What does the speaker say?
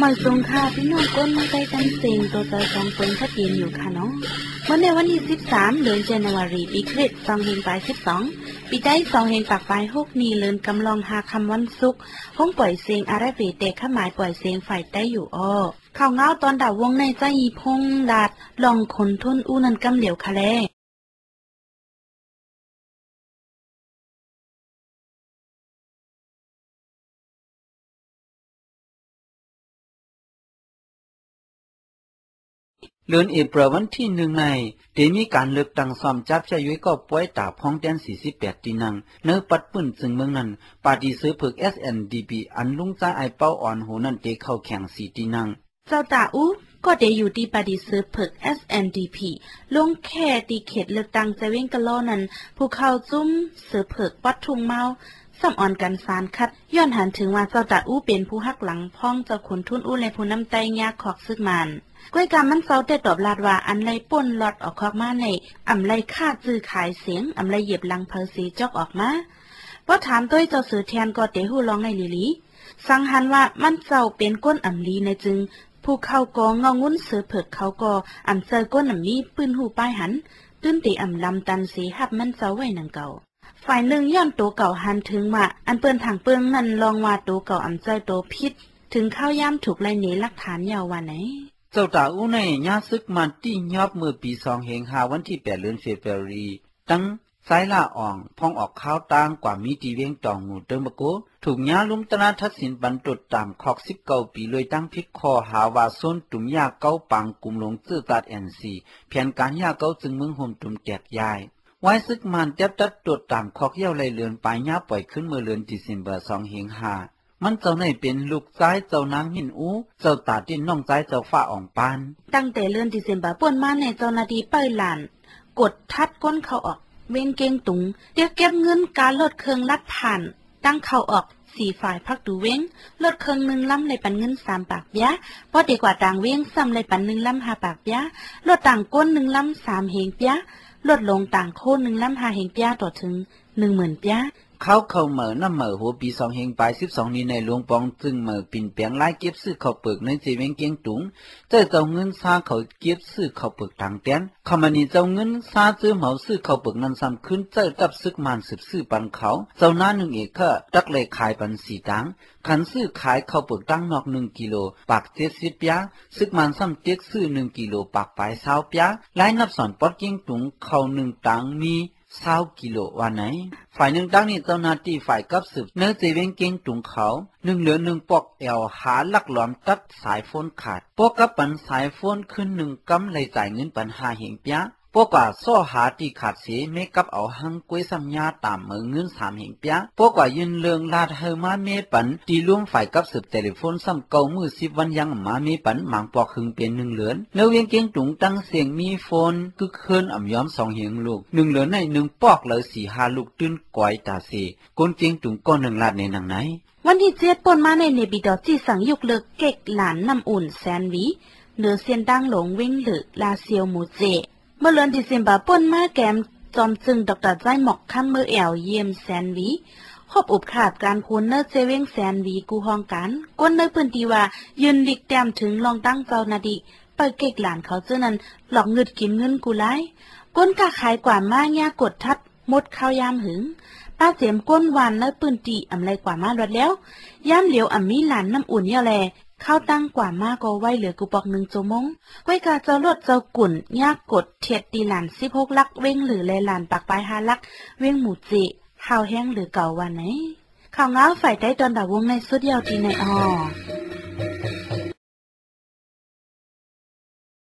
มอยสงค่ะพี่น้องก้นมาใกล้กันเซ็งตัวเตอสองเปิงทัดเย็นอยู่ค่ะเนาะเมื่อในวันที่13เดือนจันวารีปีคริสต์2เฮงปลาย12ปีได้2เฮงปากปลาย6นี้เลินกำลองหาคำวันศุกห้องปล่อยเสียงอาราเบเตกข้าหมายปล่อยเสียงฝ่ายใต้อยู่อ้อข่าวเงาตอนดาววงในใจอีพงดาดลองคนทุนอู้นันกำเหลียวคะแล เลือนเอเปรวันที่หนึ่งในเดมีการเลือกตั้งซ่อมจับชายุ้ยก็ป่วยตาพ้องแดน 48 ตีนัง เนื้อปัดปื้นซึ่งเมืองนั้นปาดีซื้อผึก SNDP อันลุงจ้าไอเป้าอ่อนโหนั่นเตเข้าแข่งสีตีนัง เจ้าตาอูก็เดอยู่ที่ปาดีซื้อผึก SNDP ลงแค่ตีเขตเลือกตั้งจะเว้งกะล้อนั้น ผู้เข้าจุ้มซื้อผึกวัดทุงเมาสำอ่อนกันสารคัด ย้อนหันถึงว่าเจ้าตาอู้เป็นผู้หักหลังพ้องเจ้าขุนทุนอู้ในผู้น้ำใจยากขอกซึกมันก้อยกามันเซาได้ตอบลาดว่าอันไรป่นหลอดออกคอกมาในอำไรค่าซื้อขายเสียงอำไรเหยียบลังเพอสีจอกออกมาพอถามต้วยเจ้าสือแทนก็เตหูร้องในลิลี สังหันว่ามันเจ้าเป็นก้นอำลีในจึง ผู้เข้ากองงองุ้นเสือเผิกเขาก็อำเจอร์ก้นอำมีปืนหูป้ายหัน ตื้นตีอำลำตันสีหับมันเจ้าไว้นังเก่า ฝ่ายหนึ่งย้อนตัวเก่าหันถึงว่าอันเปิ้นทางเปิ้งนั่นลองว่าตัวเก่าอำเจอร์ตัวพิษ ถึงข้าวย่ำถูกไล่หนีหลักฐานยาววันไหนเจ้าตาอู้ในญาซึกมันที่ยอบเมื่อปีสองเฮงหาวันที่แปดเดือนเฟบรุรีตั้ง สายล่าอ่องพองออกข้าวตางกว่ามีตีเวียงจองหูเติมบะโกถูกญาลุมตนาทัศสินบรรตุดตามคอกสิบเก้าปีเลยตั้งพิกคอหาว่าส้นตุ่มยาเก้าปังกลุ่มลงจื้อตัดแอนซีแผนการยาเก้าจึงมึงห่มตุ่มแจกยายไว้ซึกมันเจ็บตัดตรวจตามคอกเยี่ยวไรเลือนปลายยาปล่อยขึ้นเมื่อเลือนดิเซมเบอร์สองเฮงหามันเจ้าในเป็นลูกซ้ายเจ้านางหินอูเจ้าตาดินน้องซ้ายเจ้าฟ้าอ่องปาน ตั้งแต่เดือนดิเซมเบอร์ป่วนมาในเจ้านาที่เป้ยหลาน กดทัดก้นเขาออก เว้นเกงตุงเดียวเก็บเงินการลดเครื่องลัดผ่าน ตั้งเขาออกสี่ฝ่ายพักดูเว้งลดเครื่องหนึ่งล้ำเลยปันเงินสามปากยะพอดีกว่าต่างเว้งซ้ำเลยปันหนึ่งล้ำห้าปากยะลดต่างก้นหนึ่งล้ำสามเหงปยะลดลงต่างโค่นหนึ่งล้ำห้าเหงปยะต่อถึงหนึ่งหมื่นปยะ เขาเข้าเหมือน้ำเหมือหัวปีสองเฮงปลายสิบสองนี้ในหลวงปองจึงเหมือปิ่นเปียงไล่เก็บซื้อข้าวเปลือกในเจเวงเกียงตุงเจ้าเจ้าเงินซาเขาเก็บซื้อข้าวเปลือกทางเต้นเขามานี่เจ้าเงินซาซื้อเหมาซื้อข้าวเปลือกนั้นซ้ำขึ้นเจ้ากับซึกมันสืบซื้อปันเขา เจ้าหน้าหนึ่งเอกก็ดักเลยขายปันสีตังขันซื้อขายข้าวเปลือกตั้งนอกหนึ่งกิโลปากเจ็ดสิบยาซึกมันซ้ำเจ็กซื้อหนึ่งกิโลปากปลายเศร้าปยาไล่นับสอนปอดเกียงตุงเขาหนึ่งตังมี เศร้ากิโลวันไหน ฝ่ายหนึ่งดังนี่เจ้าหน้าที่ฝ่ายกับสืบเนื้อเจเวงเก่งตุงเขาหนึ่งเหลือหนึ่งปอกเอวหาลักหลอมตัดสายโฟนขาดปอกกับปันสายโฟนขึ้นหนึ่งกำเลยจ่ายเงินปันหาเหงเปีย พวกว่าซ้อหาที่ขาดเสียเมกับเอาหังกวยสัญญาตามเมืองเงินสามเหงเปียพวกว่ายืนเลืองลาดเฮมาเมปันตีล่วงฝ่ายกับสืบเทเลโฟนซ้ำเก่ามือสิบวันยังมาเมปันหมางปอกหึงเป็นหนึ่งเหลือนเนื้อเวียงเกียงตุงตั้งเสียงมีโฟนกึกเคินอ่ำย้อมสองเหงลูกหนึ่งเหลือนในหนึ่งปอกเลยสี่ห้าลูกตื้นก้อยตาเสก้นเกียงตุงก้อนหนึ่งลาดในหนังไหนวันที่เจ็ดปนมาในเนบิดอจีสั่งยุกเลิกเก็กหลานน้ำอุ่นแซนวีเหนือเซียนดังหลงเว้งหรือลาเซียวหมูเจ เมื่อเดือนดิเซมบาป่นมาแกมจอมจึงดอกตัดใจหมอกข้ามมือแอวเยี่ยมแซนวีครบอุบขาดการคูนเนอร์เจเว้งแซนวีกูห้องกันก้นเนอร์พื้นตีว่า ยืนดิกแตมถึงลองตั้งเจ้านาดีเปิดเก็กหลานเขาเจ้านั้น หลอกเงิดกินเงินกูไล่ก้นกะขายกว่ามาย่ากดทัดมดข้าวยามหึงป้าเสียมก้นวานเนอร์ปืนตีอำไรกว่ามารถแล้วย่ามเหลียวอ่ำมีหลานน้ำอุ่นเยาแล ข้าวตั้งกว่ามากก็ไว้เหลือกูบอกหนึ่งโจมงก้ยกาเจ้าลดเจ้ากุ่นยากกดเทียดตีหลานสิพกลักเว้งหรือเลหลานปากปลายหาลัก เว้งหมูจิข้าวแห้งหรือเก่าวันไหนข่าวง้าวฝ่ายใต้ตอนดาววงในสุดยาวตีในออ